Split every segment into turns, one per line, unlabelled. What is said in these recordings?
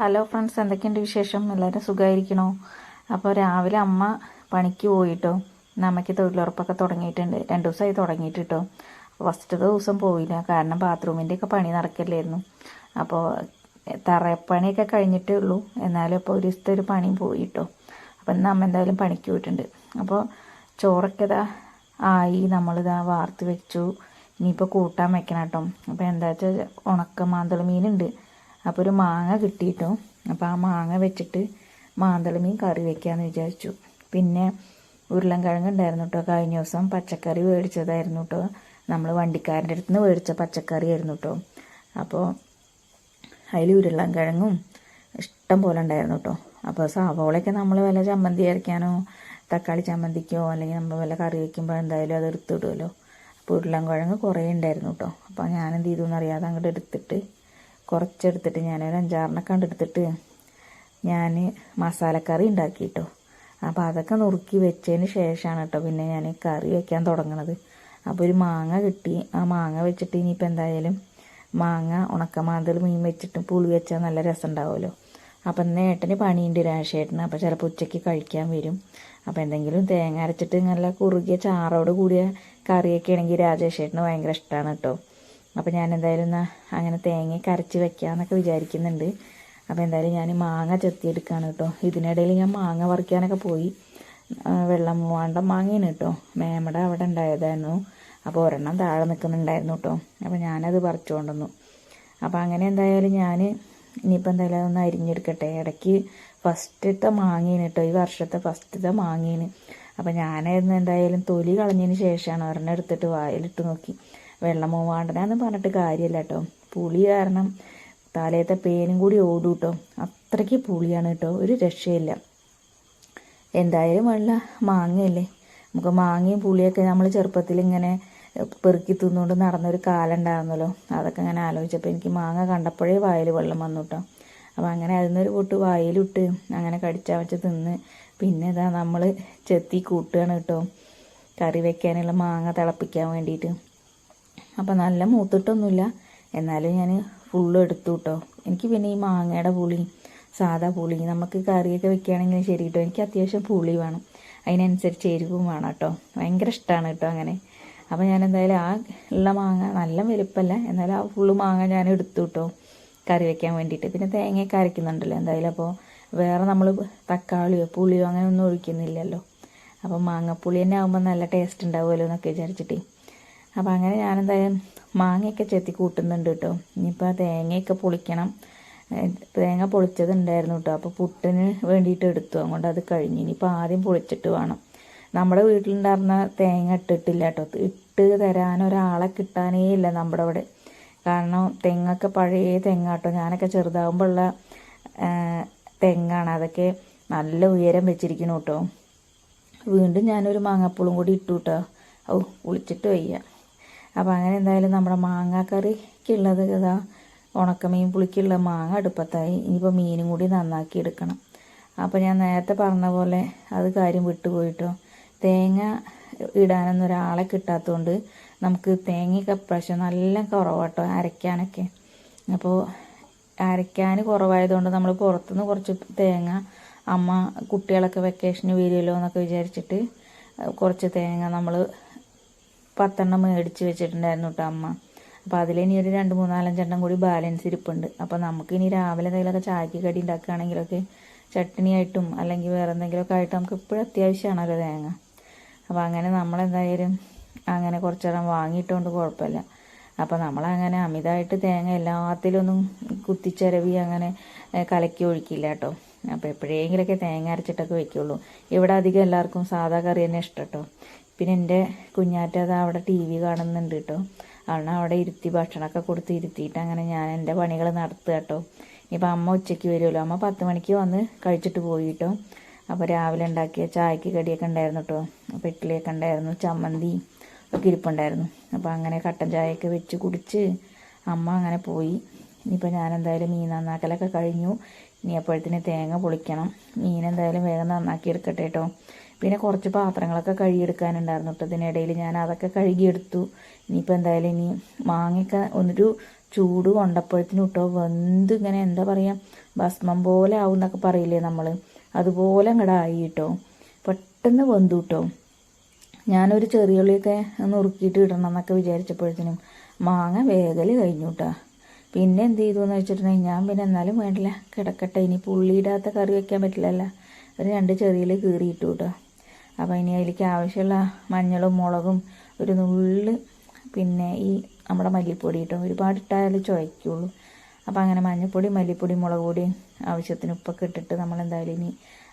Hello friends എന്തൊക്കെയുണ്ട് വിശേഷം? എല്ലാവരും സുഖമായിരിക്കണോ? അപ്പോൾ രാവിലെ അമ്മ പണിക്ക് പോയിട്ടോ. അമ്മയ്ക്ക് തൊഴിലുറപ്പൊക്കെ തുടങ്ങിയിട്ടുണ്ട്. രണ്ട് ദിവസമായി തുടങ്ങിയിട്ട് കേട്ടോ ഫസ്റ്റ് ദിവസം പോയില്ല. കാരണം ബാത്റൂമിന്റെ ഒക്കെ പണി നടക്കില്ലായിരുന്നു. അപ്പോൾ തറപ്പണിയൊക്കെ കഴിഞ്ഞിട്ടേ ഉള്ളൂ. എന്നാലും അപ്പോൾ ഒരു ദിവസത്തെ ഒരു പണിയും പോയി കേട്ടോ അപ്പോൾ ഇന്ന് അമ്മ എന്തായാലും പണിക്ക് പോയിട്ടുണ്ട്. അപ്പോൾ ചോറൊക്കെ ഇതാ ആയി. നമ്മളിതാ വാർത്ത് വെച്ചു. ഇനിയിപ്പോൾ കൂട്ടാൻ വെക്കണം കേട്ടോ അപ്പോൾ എന്താ വെച്ചാൽ ഉണക്ക മാന്തള മീനുണ്ട്. അപ്പോൾ ഒരു മാങ്ങ കിട്ടിയിട്ടോ. അപ്പോൾ ആ മാങ്ങ വെച്ചിട്ട് മാന്തളമീൻ കറി വെക്കാമെന്ന് വിചാരിച്ചു. പിന്നെ ഉരുളൻകിഴങ്ങ് ഉണ്ടായിരുന്നു കേട്ടോ കഴിഞ്ഞ ദിവസം പച്ചക്കറി മേടിച്ചതായിരുന്നു കേട്ടോ നമ്മൾ വണ്ടിക്കാരന്റെ അടുത്ത് നിന്ന് മേടിച്ച പച്ചക്കറി ആയിരുന്നു കേട്ടോ അപ്പോൾ അതിൽ ഉരുളൻകിഴങ്ങും ഇഷ്ടം പോലെ ഉണ്ടായിരുന്നു കേട്ടോ അപ്പോൾ സവോളയൊക്കെ നമ്മൾ വല്ല ചമ്മന്തി അരയ്ക്കാനോ തക്കാളി ചമ്മന്തിക്കോ അല്ലെങ്കിൽ നമ്മൾ വല്ല കറി വയ്ക്കുമ്പോൾ എന്തായാലും അത് എടുത്തിടുമല്ലോ അപ്പോൾ ഉരുളൻകിഴങ്ങ് കുറേ ഉണ്ടായിരുന്നു കേട്ടോ അപ്പോൾ ഞാൻ എന്ത് ചെയ്തു എന്നറിയാതെ അങ്ങോട്ട് എടുത്തിട്ട് കുറച്ചെടുത്തിട്ട് ഞാനൊരു അഞ്ചാറിനൊക്കെ കണ്ടെടുത്തിട്ട് ഞാൻ മസാലക്കറി ഉണ്ടാക്കി കേട്ടോ അപ്പോൾ അതൊക്കെ നുറുക്കി വെച്ചതിന് ശേഷമാണ് കേട്ടോ പിന്നെ ഞാൻ കറി വയ്ക്കാൻ തുടങ്ങണത്. അപ്പോൾ ഒരു മാങ്ങ കിട്ടി. ആ മാങ്ങ വെച്ചിട്ട് ഇനിയിപ്പോൾ എന്തായാലും മാങ്ങ ഉണക്കമാന്തൽ മീൻ വെച്ചിട്ട് പുളി വെച്ചാൽ നല്ല രസം ഉണ്ടാവുമല്ലോ അപ്പം ഇന്ന് ഏട്ടന് പണിയുണ്ട് രാശേട്ടന് അപ്പോൾ ചിലപ്പോൾ ഉച്ചയ്ക്ക് കഴിക്കാൻ വരും. അപ്പോൾ എന്തെങ്കിലും തേങ്ങ അരച്ചിട്ട് നല്ല കുറുകിയ ചാറോട് കൂടിയ കറിയൊക്കെ ആണെങ്കിൽ രാജേഷേട്ടന് ഭയങ്കര ഇഷ്ടമാണ് കേട്ടോ അപ്പോൾ ഞാൻ എന്തായാലും എന്നാൽ അങ്ങനെ തേങ്ങയൊക്കെ അരച്ച് വെക്കാമെന്നൊക്കെ വിചാരിക്കുന്നുണ്ട്. അപ്പോൾ എന്തായാലും ഞാൻ മാങ്ങ ചെത്തിയെടുക്കുകയാണ് കേട്ടോ. ഇതിനിടയിൽ ഞാൻ മാങ്ങ പറിക്കാനൊക്കെ പോയി. വെള്ളം മൂവാണ്ട മാങ്ങയാണ് കേട്ടോ. മേമയുടെ അവിടെ ഉണ്ടായതായിരുന്നു. അപ്പോൾ ഒരെണ്ണം താഴെ നിൽക്കുന്നുണ്ടായിരുന്നു കേട്ടോ. അപ്പോൾ ഞാനത് പറിച്ചുകൊണ്ടുവന്നു അപ്പോൾ അങ്ങനെ എന്തായാലും ഞാൻ ഇനിയിപ്പോൾ എന്തായാലും അതൊന്ന് അരിഞ്ഞെടുക്കട്ടെ. ഇടയ്ക്ക് ഫസ്റ്റത്തെ മാങ്ങയാണ് കേട്ടോ. ഈ വർഷത്തെ ഫസ്റ്റത്തെ മാങ്ങയാണ് അപ്പോൾ ഞാനായിരുന്നു എന്തായാലും തൊലി കളഞ്ഞതിന് ശേഷമാണ് ഒരെണ്ണം എടുത്തിട്ട് വായിലിട്ട് നോക്കി. വെള്ളം മൂവാണ്ടനാന്ന് പറഞ്ഞിട്ട് കാര്യമില്ല കേട്ടോ പുളി കാരണം തലയത്തെ പേനും കൂടി ഓടും കേട്ടോ അത്രയ്ക്ക് പുളിയാണ് കേട്ടോ ഒരു രക്ഷയില്ല. എന്തായാലും വെള്ള മാങ്ങയല്ലേ? നമുക്ക് മാങ്ങയും പുളിയൊക്കെ നമ്മൾ ചെറുപ്പത്തിൽ ഇങ്ങനെ പെറുക്കി തിന്നുകൊണ്ട് നടന്നൊരു കാലം ഉണ്ടായിരുന്നല്ലോ അതൊക്കെ അങ്ങനെ ആലോചിച്ചപ്പോൾ എനിക്ക് മാങ്ങ കണ്ടപ്പോഴേ വായിൽ വെള്ളം വന്നു കേട്ടോ അപ്പോൾ അങ്ങനെ അതിൽ നിന്നൊരു പൊട്ട് വായിലിട്ട് അങ്ങനെ കടിച്ചാൽ വെച്ച് തിന്ന് പിന്നെ ഇതാ നമ്മൾ ചെത്തി കൂട്ടുകയാണ് കേട്ടോ കറി വെക്കാനുള്ള മാങ്ങ തിളപ്പിക്കാൻ വേണ്ടിയിട്ട് അപ്പം നല്ല മൂത്തിട്ടൊന്നുമില്ല. എന്നാലും ഞാൻ ഫുള്ള് എടുത്തു കേട്ടോ എനിക്ക് പിന്നെ ഈ മാങ്ങയുടെ പുളി സാധാ പുളി നമുക്ക് കറിയൊക്കെ വെക്കുകയാണെങ്കിൽ ശരി കേട്ടോ എനിക്ക് അത്യാവശ്യം പുളി വേണം. അതിനനുസരിച്ച് എരിവും വേണം കേട്ടോ ഭയങ്കര ഇഷ്ടമാണ് കേട്ടോ അങ്ങനെ. അപ്പോൾ ഞാൻ എന്തായാലും ആ ഉള്ള മാങ്ങ നല്ല വലുപ്പമല്ല എന്നാലും ആ ഫുള്ള് മാങ്ങ ഞാൻ എടുത്തു കേട്ടോ കറി വെക്കാൻ വേണ്ടിയിട്ട്. പിന്നെ തേങ്ങയൊക്കെ അരയ്ക്കുന്നുണ്ടല്ലോ എന്തായാലും. അപ്പോൾ വേറെ നമ്മൾ തക്കാളിയോ പുളിയോ അങ്ങനെ ഒന്നും ഒഴിക്കുന്നില്ലല്ലോ. അപ്പോൾ മാങ്ങപ്പുളി തന്നെ ആകുമ്പോൾ നല്ല ടേസ്റ്റ് ഉണ്ടാവുമല്ലോ എന്നൊക്കെ വിചാരിച്ചിട്ടേ. അപ്പോൾ അങ്ങനെ ഞാനെന്തായാലും മാങ്ങയൊക്കെ ചെത്തി കൂട്ടുന്നുണ്ട് കേട്ടോ. ഇനിയിപ്പോൾ തേങ്ങയൊക്കെ പൊളിക്കണം. തേങ്ങ പൊളിച്ചതുണ്ടായിരുന്നു കേട്ടോ. അപ്പോൾ പുട്ടിന് വേണ്ടിയിട്ട് എടുത്തു. അതുകൊണ്ട് അത് കഴിഞ്ഞു ഇനിയിപ്പോൾ ആദ്യം പൊളിച്ചിട്ട് വേണം. നമ്മുടെ വീട്ടിലുണ്ടായിരുന്ന തേങ്ങ ഇട്ടിട്ടില്ല കേട്ടോ. ഇട്ട് തരാൻ ഒരാളെ കിട്ടാനേ ഇല്ല നമ്മുടെ അവിടെ. കാരണം തെങ്ങൊക്കെ പഴയ തെങ്ങാട്ടോ ഞാനൊക്കെ ചെറുതാവുമ്പോഴുള്ള തെങ്ങാണ്. അതൊക്കെ നല്ല ഉയരം വെച്ചിരിക്കണം കേട്ടോ. വീണ്ടും ഞാനൊരു മാങ്ങാപ്പൂളും കൂടി ഇട്ടു കേട്ടോ. ഓ കുളിച്ചിട്ട് വയ്യ. അപ്പോൾ അങ്ങനെ എന്തായാലും നമ്മുടെ മാങ്ങാക്കറിക്കുള്ളത് ഇതാ ഉണക്കമീൻ പുളിക്കുള്ള മാങ്ങ അടുപ്പത്തായി. ഇനിയിപ്പോൾ മീനും കൂടി നന്നാക്കി എടുക്കണം. അപ്പോൾ ഞാൻ നേരത്തെ പറഞ്ഞ പോലെ അത് കാര്യം വിട്ടുപോയിട്ടോ. തേങ്ങ ഇടാനൊന്നും ഒരാളെ കിട്ടാത്തതുകൊണ്ട് നമുക്ക് തേങ്ങയൊക്കെ പ്രാവശ്യം നല്ല കുറവാട്ടോ അരയ്ക്കാനൊക്കെ. അപ്പോൾ അരയ്ക്കാൻ കുറവായതുകൊണ്ട് നമ്മൾ പുറത്തുനിന്ന് കുറച്ച് തേങ്ങ അമ്മ കുട്ടികളൊക്കെ വെക്കേഷന് വരുമല്ലോ എന്നൊക്കെ വിചാരിച്ചിട്ട് കുറച്ച് തേങ്ങ നമ്മൾ പത്തെണ്ണം മേടിച്ച് വെച്ചിട്ടുണ്ടായിരുന്നു കേട്ടോ അമ്മ. അപ്പോൾ അതിലിനി ഒരു രണ്ട് മൂന്നാലഞ്ചെണ്ണം കൂടി ബാലൻസ് ഇരിപ്പുണ്ട്. അപ്പോൾ നമുക്കിനി രാവിലെ എന്തെങ്കിലുമൊക്കെ ചായക്ക് കടി ഉണ്ടാക്കുകയാണെങ്കിലൊക്കെ ചട്നിയായിട്ടും അല്ലെങ്കിൽ വേറെ എന്തെങ്കിലുമൊക്കെ ആയിട്ട് നമുക്ക് എപ്പോഴും അത്യാവശ്യമാണല്ലോ തേങ്ങ. അപ്പോൾ അങ്ങനെ നമ്മളെന്തായാലും അങ്ങനെ കുറച്ചെണ്ണം വാങ്ങിയിട്ടുകൊണ്ട് കുഴപ്പമില്ല. അപ്പോൾ നമ്മളങ്ങനെ അമിതമായിട്ട് തേങ്ങ എല്ലാത്തിലൊന്നും കുത്തിച്ചരവി അങ്ങനെ കലക്കി ഒഴിക്കില്ല കേട്ടോ അപ്പോൾ എപ്പോഴെങ്കിലൊക്കെ തേങ്ങ അരച്ചിട്ടൊക്കെ വെക്കുള്ളൂ. ഇവിടെ അധികം എല്ലാവർക്കും സാധാ കറി തന്നെ ഇഷ്ടം കേട്ടോ പിന്നെ എന്റെ കുഞ്ഞാറ്റ അത് അവിടെ ടി വി കാണുന്നുണ്ട് കേട്ടോ അവളെ അവിടെ ഇരുത്തി ഭക്ഷണമൊക്കെ കൊടുത്ത് ഇരുത്തിയിട്ട് അങ്ങനെ ഞാൻ എന്റെ പണികൾ നടത്തുക കേട്ടോ ഇനിയിപ്പോൾ അമ്മ ഉച്ചയ്ക്ക് വരുമല്ലോ അമ്മ പത്ത് മണിക്ക് വന്ന് കഴിച്ചിട്ട് പോയി കേട്ടോ അപ്പോൾ രാവിലെ ഉണ്ടാക്കിയ ചായക്ക് കടിയൊക്കെ ഉണ്ടായിരുന്നു കേട്ടോ അപ്പോൾ ഇഡ്ഡലിയൊക്കെ ഉണ്ടായിരുന്നു ചമ്മന്തി ഒക്കെ ഇരിപ്പുണ്ടായിരുന്നു. അപ്പോൾ അങ്ങനെ കട്ടൻ ചായയൊക്കെ വെച്ച് കുടിച്ച് അമ്മ അങ്ങനെ പോയി. ഇനിയിപ്പോൾ ഞാൻ എന്തായാലും മീൻ നന്നാക്കലൊക്കെ കഴിഞ്ഞു. ഇനി അപ്പോഴത്തേന് തേങ്ങ പൊളിക്കണം. മീൻ എന്തായാലും വേഗം നന്നാക്കി എടുക്കട്ടെ കേട്ടോ പിന്നെ കുറച്ച് പാത്രങ്ങളൊക്കെ കഴുകിയെടുക്കാനുണ്ടായിരുന്നു. കേട്ടോ ഇതിനിടയിൽ ഞാൻ അതൊക്കെ കഴുകിയെടുത്തു. ഇനിയിപ്പോൾ എന്തായാലും ഇനി മാങ്ങയൊക്കെ ഒന്നൊരു ചൂട് കൊണ്ടപ്പോഴത്തിന് കേട്ടോ വെന്ത് ഇങ്ങനെ എന്താ പറയുക ഭസ്മം പോലെ ആവും എന്നൊക്കെ പറയില്ലേ നമ്മൾ അതുപോലെ അങ്ങോട്ട് ആയി കേട്ടോ. പെട്ടെന്ന് വെന്തു കേട്ടോ. ഞാനൊരു ചെറിയുള്ളിയൊക്കെ നുറുക്കിയിട്ട് ഇടണം എന്നൊക്കെ വിചാരിച്ചപ്പോഴത്തേനും മാങ്ങ വേഗൽ കഴിഞ്ഞു കേട്ടോ. പിന്നെ എന്ത് ചെയ്തു എന്ന് വെച്ചിട്ടുണ്ടെങ്കിൽ ഞാൻ പിന്നെ എന്നാലും വേണ്ടില്ല കിടക്കട്ടെ. ഇനി പുള്ളിയിടാത്ത കറി വയ്ക്കാൻ പറ്റില്ലല്ലോ. ഒരു രണ്ട് ചെറിയിൽ കീറിയിട്ടു കേട്ടോ. അപ്പോൾ ഇനി അതിലേക്ക് ആവശ്യമുള്ള മഞ്ഞളും മുളകും ഒരു നുള്ള് പിന്നെ ഈ നമ്മുടെ മല്ലിപ്പൊടി കേട്ടോ ഒരുപാട് ഇട്ടാലേ ചുവയ്ക്കുള്ളൂ. അപ്പോൾ അങ്ങനെ മഞ്ഞൾപ്പൊടി മല്ലിപ്പൊടി മുളക് പൊടി ആവശ്യത്തിന് ഉപ്പൊക്കെ ഇട്ടിട്ട് നമ്മൾ എന്തായാലും ഇനി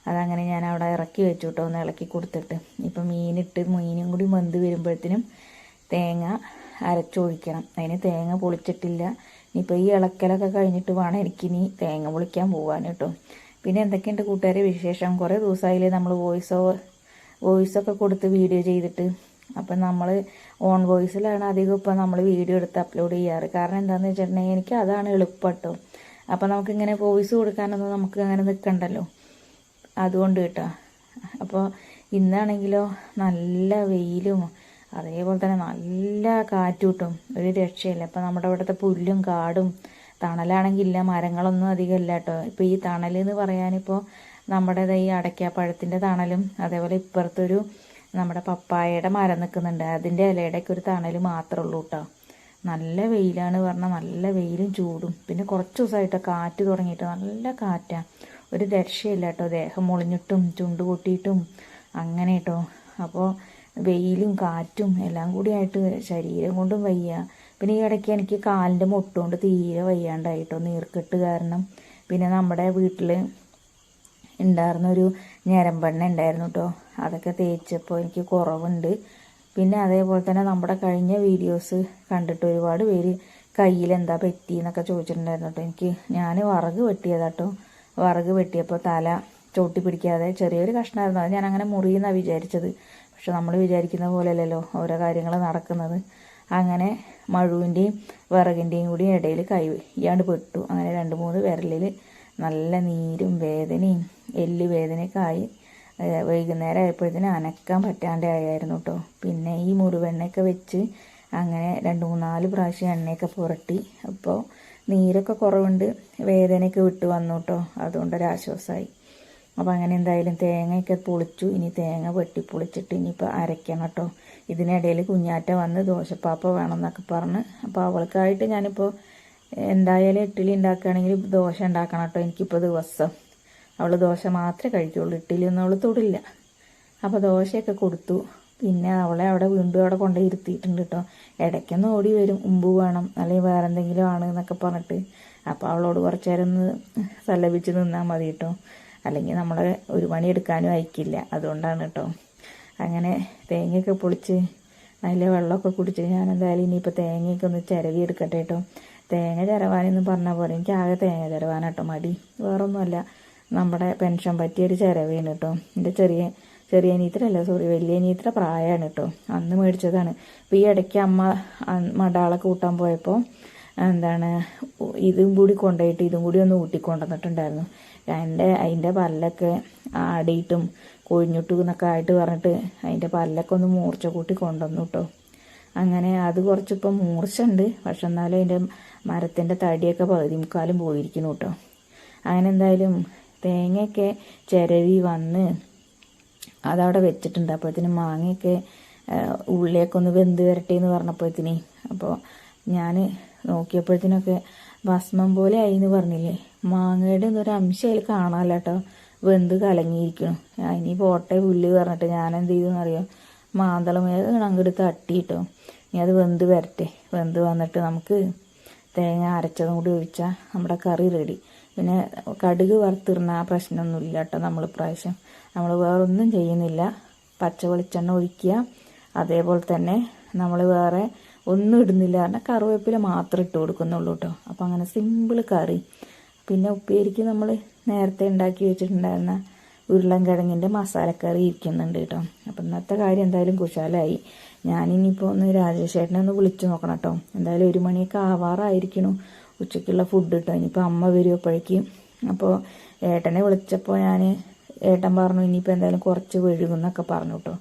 അതങ്ങനെ ഞാൻ അവിടെ ഇറക്കി വെച്ചു കേട്ടോ ഒന്ന് ഇളക്കി കൊടുത്തിട്ട്. ഇപ്പം മീനിട്ട് മീനും കൂടി വെന്ത് വരുമ്പോഴത്തേനും തേങ്ങ അരച്ചൊഴിക്കണം. അതിന് തേങ്ങ പൊളിച്ചിട്ടില്ല. ഇനിയിപ്പോൾ ഈ ഇളക്കലൊക്കെ കഴിഞ്ഞിട്ട് വേണം എനിക്കിനി തേങ്ങ പൊളിക്കാൻ പോകാൻ കേട്ടോ. പിന്നെ എന്തൊക്കെയുണ്ട് കൂട്ടുകാരെ വിശേഷം? കുറേ ദിവസമായില്ലേ നമ്മൾ വോയിസ് ഓവർ വോയിസൊക്കെ കൊടുത്ത് വീഡിയോ ചെയ്തിട്ട്. അപ്പം നമ്മൾ ഓൺ വോയിസിലാണ് അധികം ഇപ്പം നമ്മൾ വീഡിയോ എടുത്ത് അപ്ലോഡ് ചെയ്യാറ്. കാരണം എന്താണെന്ന് വെച്ചിട്ടുണ്ടെങ്കിൽ എനിക്ക് അതാണ് എളുപ്പട്ടോ. അപ്പം നമുക്കിങ്ങനെ വോയിസ് കൊടുക്കാനൊന്നും നമുക്ക് അങ്ങനെ നിൽക്കണ്ടല്ലോ അതുകൊണ്ട് കേട്ടോ. അപ്പോൾ ഇന്നാണെങ്കിലോ നല്ല വെയിലും അതേപോലെ തന്നെ നല്ല കാറ്റും ഒരു രക്ഷയില്ല. അപ്പം നമ്മുടെ ഇവിടുത്തെ പുല്ലും കാടും തണലാണെങ്കിൽ ഇല്ല മരങ്ങളൊന്നും അധികം ഇല്ല കേട്ടോ. ഇപ്പോൾ ഈ തണൽ എന്ന് പറയാനിപ്പോൾ നമ്മുടെ ഈ അടയ്ക്കാപ്പഴത്തിന്റെ തണലും അതേപോലെ ഇപ്പുറത്തൊരു നമ്മുടെ പപ്പായയുടെ മരം നിൽക്കുന്നുണ്ട്. അതിന്റെ ഇലയുടെയൊക്കെ ഒരു തണൽ മാത്രമേ ഉള്ളൂ കേട്ടോ. നല്ല വെയിലാണ് പറഞ്ഞാൽ നല്ല വെയിലും ചൂടും. പിന്നെ കുറച്ച് ദിവസമായിട്ട് കാറ്റ് തുടങ്ങിയിട്ട് നല്ല കാറ്റാണ് ഒരു രക്ഷയില്ല കേട്ടോ. ദേഹം മുളിഞ്ഞിട്ടും ചുണ്ട് പൊട്ടിയിട്ടും അങ്ങനെ കേട്ടോ. അപ്പോൾ വെയിലും കാറ്റും എല്ലാം കൂടി ആയിട്ട് ശരീരം കൊണ്ടും വയ്യ. പിന്നെ ഈ ഇടയ്ക്ക് എനിക്ക് കാലിന്റെ മുട്ടുകൊണ്ട് തീരെ വയ്യാണ്ടായിട്ടോ. നീർക്കെട്ട് കാരണം. പിന്നെ നമ്മുടെ വീട്ടിൽ ഉണ്ടായിരുന്ന ഒരു ഞരമ്പെണ്ണ ഉണ്ടായിരുന്നു കേട്ടോ അതൊക്കെ തേച്ചപ്പോൾ എനിക്ക് കുറവുണ്ട്. പിന്നെ അതേപോലെ തന്നെ നമ്മുടെ കഴിഞ്ഞ വീഡിയോസ് കണ്ടിട്ട് ഒരുപാട് പേര് കയ്യിൽ എന്താ പറ്റി എന്നൊക്കെ ചോദിച്ചിട്ടുണ്ടായിരുന്നു കേട്ടോ എനിക്ക് ഞാൻ വറക് വെട്ടിയതാട്ടോ വറക് വെട്ടിയപ്പോൾ തല ചോട്ടി പിടിക്കാതെ ചെറിയൊരു കഷ്ണമായിരുന്നു അത് ഞാൻ അങ്ങനെ മുറിയെന്നാണ് വിചാരിച്ചത്. പക്ഷെ നമ്മൾ വിചാരിക്കുന്ന പോലെയല്ലല്ലോ ഓരോ കാര്യങ്ങൾ നടക്കുന്നത്. അങ്ങനെ മഴുവിന്റെയും വിറകിന്റെയും കൂടി ഇടയിൽ കൈ ഇയാണ്ട് പെട്ടു. അങ്ങനെ രണ്ട് മൂന്ന് വിരലിൽ നല്ല നീരും വേദനയും എല്ല് വേദനയൊക്കെ ആയി. ഏഹ് വൈകുന്നേരം ആയപ്പോഴത്തേനും അനക്കാൻ പറ്റാണ്ട് ആയായിരുന്നു കേട്ടോ പിന്നെ ഈ മുറിവെണ്ണയൊക്കെ വെച്ച് അങ്ങനെ രണ്ട് മൂന്നാൽ പ്രാവശ്യം എണ്ണയൊക്കെ പുരട്ടി. അപ്പോൾ നീരൊക്കെ കുറവുണ്ട് വേദനയൊക്കെ വിട്ട് വന്നു കേട്ടോ അതുകൊണ്ടൊരാശ്വാസമായി അപ്പോൾ അങ്ങനെ എന്തായാലും തേങ്ങയൊക്കെ പൊളിച്ചു. ഇനി തേങ്ങ വെട്ടി പൊളിച്ചിട്ട് ഇനിയിപ്പോൾ അരയ്ക്കണം കേട്ടോ ഇതിനിടയിൽ കുഞ്ഞാറ്റ വന്ന് ദോശപ്പാപ്പ വേണമെന്നൊക്കെ പറഞ്ഞ്. അപ്പോൾ അവൾക്കായിട്ട് ഞാനിപ്പോൾ എന്തായാലും ഇഡ്ഡലി ഉണ്ടാക്കുകയാണെങ്കിൽ ദോശ ഉണ്ടാക്കണം കേട്ടോ എനിക്കിപ്പോൾ ദിവസം. അവൾ ദോശ മാത്രമേ കഴിക്കുള്ളൂ. ഇട്ടിലൊന്നും അവൾ തൊടില്ല. അപ്പോൾ ദോശയൊക്കെ കൊടുത്തു. പിന്നെ അവളെ അവിടെ വീണ്ടും അവിടെ കൊണ്ടുപോയി ഇരുത്തിയിട്ടുണ്ട് കേട്ടോ ഇടയ്ക്കൊന്ന് ഓടി വരും. ഉമ്പ് വേണം. അല്ലെങ്കിൽ വേറെ എന്തെങ്കിലും ആണ് എന്നൊക്കെ പറഞ്ഞിട്ട്. അപ്പോൾ അവളോട് കുറച്ച് നേരം ഒന്ന് സല്ലപിച്ച് നിന്നാൽ മതി കേട്ടോ അല്ലെങ്കിൽ നമ്മളെ ഒരു പണി എടുക്കാനും അയക്കില്ല. അതുകൊണ്ടാണ് കേട്ടോ അങ്ങനെ തേങ്ങയൊക്കെ പൊളിച്ച് നല്ല വെള്ളമൊക്കെ കുടിച്ച് ഞാൻ എന്തായാലും ഇനിയിപ്പോൾ തേങ്ങയൊക്കെ ഒന്ന് ചിരവി എടുക്കട്ടെ കേട്ടോ തേങ്ങ ചിരവാനെന്ന് പറഞ്ഞ പോലെ എനിക്ക് ആകെ തേങ്ങ ചിരവാനാട്ടോ മടി. വേറൊന്നുമല്ല. നമ്മുടെ പെൻഷൻ പറ്റിയൊരു ചിരവേണ് കേട്ടോ എന്റെ ചെറിയ ചെറിയ അനിയത്തിലല്ല സോറി വലിയ അനീത്ര പ്രായമാണ് കേട്ടോ അന്ന് മേടിച്ചതാണ്. അപ്പോൾ ഈ ഇടയ്ക്ക് അമ്മ മടാളെ കൂട്ടാൻ പോയപ്പോൾ എന്താണ് ഇതും കൂടി കൊണ്ടുപോയിട്ട് ഇതും കൂടി ഒന്ന് ഊട്ടിക്കൊണ്ടുവന്നിട്ടുണ്ടായിരുന്നു. എന്റെ അതിന്റെ പല്ലൊക്കെ ആടിയിട്ടും കൊഴിഞ്ഞിട്ടും എന്നൊക്കെ ആയിട്ട് പറഞ്ഞിട്ട് അതിന്റെ പല്ലൊക്കെ ഒന്ന് മൂർച്ച കൂട്ടി കൊണ്ടുവന്നു കേട്ടോ അങ്ങനെ അത് കുറച്ചിപ്പം മൂർച്ചുണ്ട്. പക്ഷെ എന്നാലും അതിന്റെ മരത്തിന്റെ തടിയൊക്കെ പകുതി മുക്കാലും പോയിരിക്കുന്നു കേട്ടോ അങ്ങനെ എന്തായാലും തേങ്ങയൊക്കെ ചിരവി വന്ന് അതവിടെ വെച്ചിട്ടുണ്ട്. അപ്പോഴത്തേനും മാങ്ങയൊക്കെ ഉള്ളിലേക്ക് ഒന്ന് വെന്ത് വരട്ടെ എന്ന് പറഞ്ഞപ്പോഴത്തേന്. അപ്പോൾ ഞാൻ നോക്കിയപ്പോഴത്തേനൊക്കെ ഭസ്മം പോലെ ആയി എന്ന് പറഞ്ഞില്ലേ? മാങ്ങയുടെ ഒന്നൊരു അംശം അതിൽ കാണാമല്ല കേട്ടോ. വെന്ത് കലങ്ങിയിരിക്കണം ഇനി പോട്ടെ പുല്ല് പറഞ്ഞിട്ട് ഞാൻ എന്ത് ചെയ്തെന്ന് അറിയോ മാന്തളമേത് അങ്ങോട്ട് തട്ടിയിട്ടോ ഇനി അത് വെന്ത് വരട്ടെ. വെന്ത് വന്നിട്ട് നമുക്ക് തേങ്ങ അരച്ചതും കൂടി ഒഴിച്ചാൽ നമ്മുടെ കറി റെഡി പിന്നെ കടുക് വറുത്തിടുന്ന ആ പ്രശ്നമൊന്നുമില്ല കേട്ടോ നമ്മൾ പ്രാവശ്യം നമ്മൾ വേറൊന്നും ചെയ്യുന്നില്ല. പച്ച വെളിച്ചെണ്ണ ഒഴിക്കുക. അതേപോലെ തന്നെ നമ്മൾ വേറെ ഒന്നും ഇടുന്നില്ല കാരണം കറിവേപ്പില മാത്രം ഇട്ട് കൊടുക്കുന്നുള്ളൂ കേട്ടോ. അപ്പം അങ്ങനെ സിമ്പിൾ കറി. പിന്നെ ഉപ്പേരിക്ക് നമ്മൾ നേരത്തെ ഉണ്ടാക്കി വെച്ചിട്ടുണ്ടായിരുന്ന ഉരുളൻകിഴങ്ങിന്റെ മസാലക്കറി ഇരിക്കുന്നുണ്ട് കേട്ടോ. അപ്പം ഇന്നത്തെ കാര്യം എന്തായാലും കുശാലായി. ഞാനിനിയിപ്പോൾ ഒന്ന് രാജേഷേട്ടനെ ഒന്ന് വിളിച്ചു നോക്കണം കേട്ടോ. എന്തായാലും ഒരു മണിയൊക്കെ ആവാറായിരിക്കണു. ഉച്ചയ്ക്കുള്ള ഫുഡ് കിട്ടും ഇനിയിപ്പോൾ അമ്മ വരും അപ്പോഴേക്കും. അപ്പോൾ ഏട്ടനെ വിളിച്ചപ്പോൾ ഞാൻ ഏട്ടൻ പറഞ്ഞു ഇനിയിപ്പോൾ എന്തായാലും കുറച്ച് വഴുകുന്നൊക്കെ പറഞ്ഞു കേട്ടോ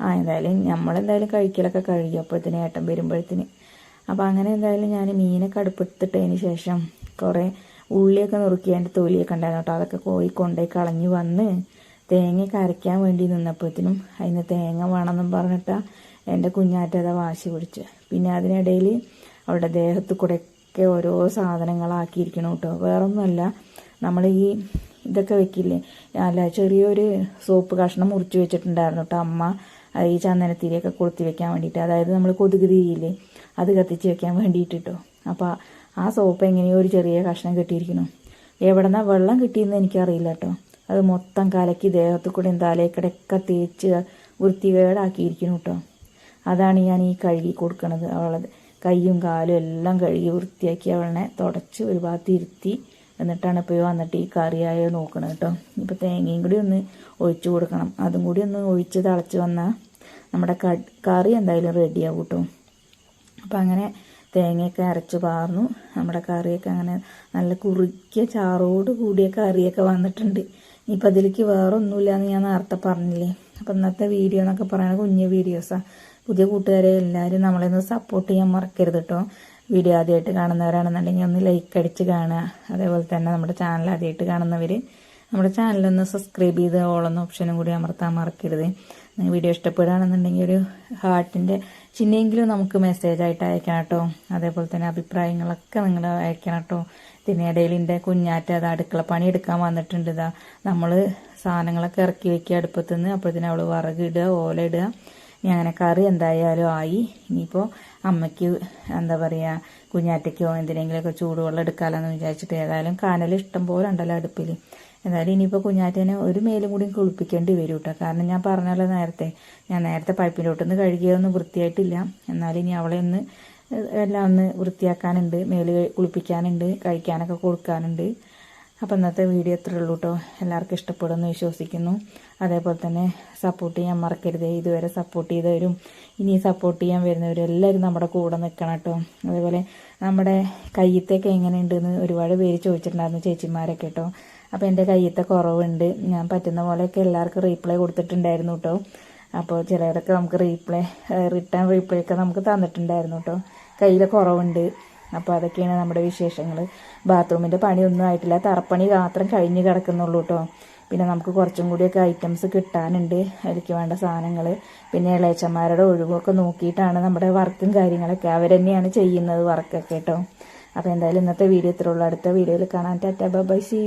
ആ എന്തായാലും നമ്മളെന്തായാലും കഴിക്കലൊക്കെ കഴിയും അപ്പോഴത്തേന് ഏട്ടൻ വരുമ്പോഴത്തേന്. അപ്പോൾ അങ്ങനെ എന്തായാലും ഞാൻ മീനൊക്കെ അടുപ്പെടുത്തിട്ടതിന് ശേഷം കുറേ ഉള്ളിയൊക്കെ നുറുക്കി അതിന്റെ തൊലിയൊക്കെ ഉണ്ടായിരുന്നു കേട്ടോ അതൊക്കെ കോഴി കൊണ്ടേ കളഞ്ഞ് വന്ന് തേങ്ങയൊക്കെ അരയ്ക്കാൻ വേണ്ടി നിന്നപ്പോഴത്തേനും അതിന് തേങ്ങ വേണമെന്നും പറഞ്ഞിട്ടാണ് എന്റെ കുഞ്ഞാറ്റത വാശി പിടിച്ച്. പിന്നെ അതിനിടയിൽ അവളുടെ ദേഹത്ത് കൂടെയൊക്കെ ഓരോ സാധനങ്ങളാക്കിയിരിക്കണം കേട്ടോ വേറൊന്നുമല്ല നമ്മൾ ഈ ഇതൊക്കെ വെക്കില്ലേ? അല്ല ചെറിയൊരു സോപ്പ് കഷ്ണം മുറിച്ച് വെച്ചിട്ടുണ്ടായിരുന്നു കേട്ടോ അമ്മ. ഈ ചന്ദനത്തിരിയൊക്കെ കൊളുത്തി വെക്കാൻ വേണ്ടിയിട്ട്. അതായത് നമ്മൾ കൊതുക് തിരിയില്ലേ അത് കത്തിച്ച് വെക്കാൻ വേണ്ടിയിട്ട് കേട്ടോ അപ്പോൾ ആ സോപ്പ് എങ്ങനെയോ ഒരു ചെറിയ കഷ്ണം കിട്ടിയിരിക്കുന്നു എവിടെ നിന്നാ വെള്ളം കിട്ടിയെന്ന് എനിക്കറിയില്ല കേട്ടോ അത് മൊത്തം കലക്കി ദേഹത്തു കൂടെ തലയ്ക്കടയൊക്കെ തേച്ച് വൃത്തികേടാക്കിയിരിക്കുന്നു കേട്ടോ അതാണ് ഞാൻ ഈ കഴുകി കൊടുക്കണത്. അവളത് കൈയും കാലും എല്ലാം കഴുകി വൃത്തിയാക്കി അവളെ തുടച്ച് ഒരു ഭാഗത്ത് ഇരുത്തി. എന്നിട്ടാണ് ഇപ്പോൾ വന്നിട്ട് ഈ കറിയായ നോക്കണത് കേട്ടോ. ഇപ്പോൾ തേങ്ങയും കൂടി ഒന്ന് ഒഴിച്ചു കൊടുക്കണം. അതും കൂടി ഒന്ന് ഒഴിച്ച് തിളച്ച് വന്നാൽ നമ്മുടെ കറി എന്തായാലും റെഡിയാവും കേട്ടോ. അപ്പം അങ്ങനെ തേങ്ങയൊക്കെ അരച്ച് പാർന്നു. നമ്മുടെ കറിയൊക്കെ അങ്ങനെ നല്ല കുറുക്കിയ ചാറോട് കൂടിയ കറിയൊക്കെ വന്നിട്ടുണ്ട്. ഇനിയിപ്പോൾ അതിലേക്ക് വേറെ എന്ന് ഞാൻ നേരത്തെ പറഞ്ഞില്ലേ. അപ്പം ഇന്നത്തെ വീഡിയോ എന്നൊക്കെ പറയുന്നത് കുഞ്ഞു വീഡിയോസാണ് പുതിയ കൂട്ടുകാരെ എല്ലാവരും നമ്മളെ ഒന്ന് സപ്പോർട്ട് ചെയ്യാൻ മറക്കരുത് കേട്ടോ വീഡിയോ ആദ്യമായിട്ട് കാണുന്നവരാണെന്നുണ്ടെങ്കിൽ ഒന്ന് ലൈക്ക് അടിച്ച് കാണുക. അതേപോലെ തന്നെ നമ്മുടെ ചാനൽ ആദ്യമായിട്ട് കാണുന്നവർ നമ്മുടെ ചാനലൊന്ന് സബ്സ്ക്രൈബ് ചെയ്ത് ഓളെന്ന ഓപ്ഷനും കൂടി അമർത്താൻ മറക്കരുത്. നിങ്ങൾ വീഡിയോ ഇഷ്ടപ്പെടുകയാണെന്നുണ്ടെങ്കിൽ ഒരു ഹാർട്ടിന്റെ ചിഹ്നമെങ്കിലും നമുക്ക് മെസ്സേജ് ആയിട്ട് അയക്കണം കേട്ടോ അതേപോലെ തന്നെ അഭിപ്രായങ്ങളൊക്കെ നിങ്ങൾ അയക്കണം കേട്ടോ ഇതിനിടയിൽ എന്റെ കുഞ്ഞാറ്റ അത് അടുക്കള പണി എടുക്കാൻ വന്നിട്ടുണ്ട് ഇതാ നമ്മൾ സാധനങ്ങളൊക്കെ ഇറക്കി വെക്കുക അടുപ്പത്തുനിന്ന് അപ്പോഴത്തേന് അവൾ വിറകിടുക ഓല ഇടുക. ഇനി അങ്ങനെ കറി എന്തായാലും ആയി. ഇനിയിപ്പോൾ അമ്മയ്ക്ക് എന്താ പറയുക കുഞ്ഞാറ്റയ്ക്കോ എന്തിനെങ്കിലുമൊക്കെ ചൂടുവെള്ളം എടുക്കാമെന്ന് വിചാരിച്ചിട്ട് ഏതായാലും കാനൽ ഇഷ്ടം പോലെ ഉണ്ടല്ലോ അടുപ്പിൽ എന്തായാലും ഇനിയിപ്പോൾ കുഞ്ഞാറ്റേനെ ഒരു മേലും കൂടി കുളിപ്പിക്കേണ്ടി വരും കേട്ടോ കാരണം ഞാൻ പറഞ്ഞല്ലോ നേരത്തെ ഞാൻ നേരത്തെ പൈപ്പിലോട്ടൊന്ന് കഴുകിയതൊന്നും വൃത്തിയായിട്ടില്ല. എന്നാലും ഇനി അവളെ ഒന്ന് എല്ലാം ഒന്ന് വൃത്തിയാക്കാനുണ്ട്. മേൽ കുളിപ്പിക്കാനുണ്ട്. കഴിക്കാനൊക്കെ കൊടുക്കാനുണ്ട്. അപ്പോൾ ഇന്നത്തെ വീഡിയോ ഇത്രയേ ഉള്ളൂ കേട്ടോ എല്ലാവർക്കും ഇഷ്ടപ്പെടുമെന്ന് വിശ്വസിക്കുന്നു. അതേപോലെ തന്നെ സപ്പോർട്ട് ചെയ്യാൻ മറക്കരുത്. ഇതുവരെ സപ്പോർട്ട് ചെയ്തവരും ഇനി സപ്പോർട്ട് ചെയ്യാൻ വരുന്നവരും എല്ലാവരും നമ്മുടെ കൂടെ നിൽക്കണം കേട്ടോ അതേപോലെ നമ്മുടെ കയ്യത്തൊക്കെ എങ്ങനെയുണ്ടെന്ന് ഒരുപാട് പേര് ചോദിച്ചിട്ടുണ്ടായിരുന്നു ചേച്ചിമാരൊക്കെ കേട്ടോ അപ്പോൾ എന്റെ കയ്യത്തെ കുറവുണ്ട്. ഞാൻ പറ്റുന്ന പോലെയൊക്കെ എല്ലാവർക്കും റീപ്ലൈ കൊടുത്തിട്ടുണ്ടായിരുന്നു കേട്ടോ അപ്പോൾ ചിലരൊക്കെ നമുക്ക് റീപ്ലൈ റിട്ടേൺ റീപ്ലൈ ഒക്കെ നമുക്ക് തന്നിട്ടുണ്ടായിരുന്നു കേട്ടോ കയ്യിൽ കുറവുണ്ട്. അപ്പോൾ അതൊക്കെയാണ് നമ്മുടെ വിശേഷങ്ങൾ ബാത്റൂമിന്റെ പണിയൊന്നും ആയിട്ടില്ല. തറപ്പണി മാത്രം കഴിഞ്ഞ് കിടക്കുന്നുള്ളൂ കേട്ടോ പിന്നെ നമുക്ക് കുറച്ചും കൂടിയൊക്കെ ഐറ്റംസ് കിട്ടാനുണ്ട്. അതിലേക്ക് വേണ്ട സാധനങ്ങൾ പിന്നെ ഇളയച്ചന്മാരുടെ ഒഴിവൊക്കെ നോക്കിയിട്ടാണ് നമ്മുടെ വർക്കും കാര്യങ്ങളൊക്കെ അവർ തന്നെയാണ് ചെയ്യുന്നത് വർക്കൊക്കെ കേട്ടോ അപ്പോൾ എന്തായാലും ഇന്നത്തെ വീഡിയോ ഇത്രയുള്ളൂ അടുത്ത വീഡിയോയിൽ കാണാൻ ടാറ്റ ബൈ സി